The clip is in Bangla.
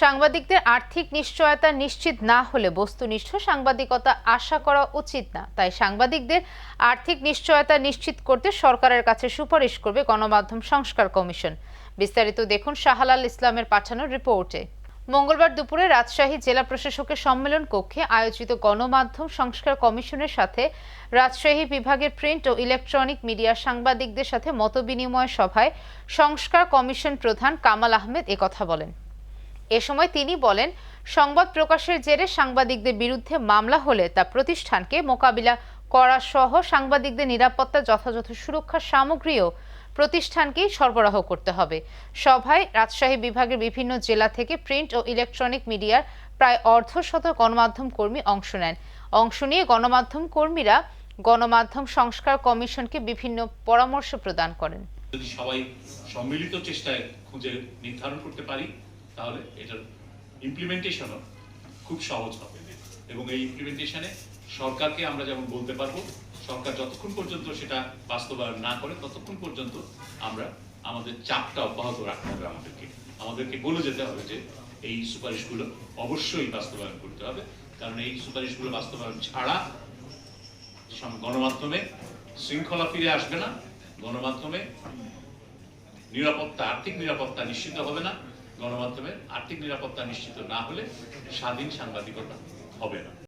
সাংবাদিকদের আর্থিক নিশ্চয়তা নিশ্চিত না হলে বস্তুনিষ্ঠ সাংবাদিকতা আশা করা উচিত না। তাই সাংবাদিকদের আর্থিক নিশ্চয়তা নিশ্চিত করতে সরকারের কাছে সুপারিশ করবে গণমাধ্যম সংস্কার কমিশন। বিস্তারিত দেখুন শাহালাল ইসলামের পাঠানো রিপোর্টে। মঙ্গলবার দুপুরে রাজশাহী জেলা প্রশাসকের সম্মেলন কক্ষে আয়োজিত গণমাধ্যম সংস্কার কমিশনের সাথে রাজশাহী বিভাগের প্রিন্ট ও ইলেকট্রনিক মিডিয়া সাংবাদিকদের সাথে মতবিনিময় সভায় সংস্কার কমিশন প্রধান কামাল আহমেদ একথা বলেন। এ সময় তিনি বলেন, সংবাদ প্রকাশের জেরে সাংবাদিকদের বিরুদ্ধে মামলা হলে তা প্রতিষ্ঠানকে মোকাবিলা করা সহ সাংবাদিকদের নিরাপত্তা, যথাযথ সুরক্ষা সামগ্রীও প্রতিষ্ঠানকেই সরবরাহ করতে হবে। সভায় রাজশাহী বিভাগের বিভিন্ন জেলা থেকে প্রিন্ট ও ইলেকট্রনিক মিডিয়ার প্রায় অর্ধশত গণমাধ্যম কর্মী অংশ নেন। অংশ নিয়ে গণমাধ্যম কর্মীরা গণমাধ্যম সংস্কার কমিশনকে বিভিন্ন পরামর্শ প্রদান করেন। যদি সবাই সম্মিলিত চেষ্টায় খুঁজে নির্ধারণ করতে পারি তাহলে এটার ইমপ্লিমেন্টেশনও খুব সহজ হবে। এবং এই ইমপ্লিমেন্টেশনে সরকারকে আমরা যেমন বলতে পারব, সরকার যতক্ষণ পর্যন্ত সেটা বাস্তবায়ন না করে, ততক্ষণ পর্যন্ত আমরা আমাদের চাপটা অব্যাহত রাখতে হবে আমাদেরকে। আমাদেরকে বলে যেতে হবে যে এই সুপারিশগুলো অবশ্যই বাস্তবায়ন করতে হবে। কারণ এই সুপারিশগুলো বাস্তবায়ন ছাড়া গণমাধ্যমে শৃঙ্খলা ফিরে আসবে না। গণমাধ্যমে নিরাপত্তা, আর্থিক নিরাপত্তা নিশ্চিত হবে না। গণমাধ্যমের আর্থিক নিরাপত্তা নিশ্চিত না হলে স্বাধীন সাংবাদিকতা হবে না।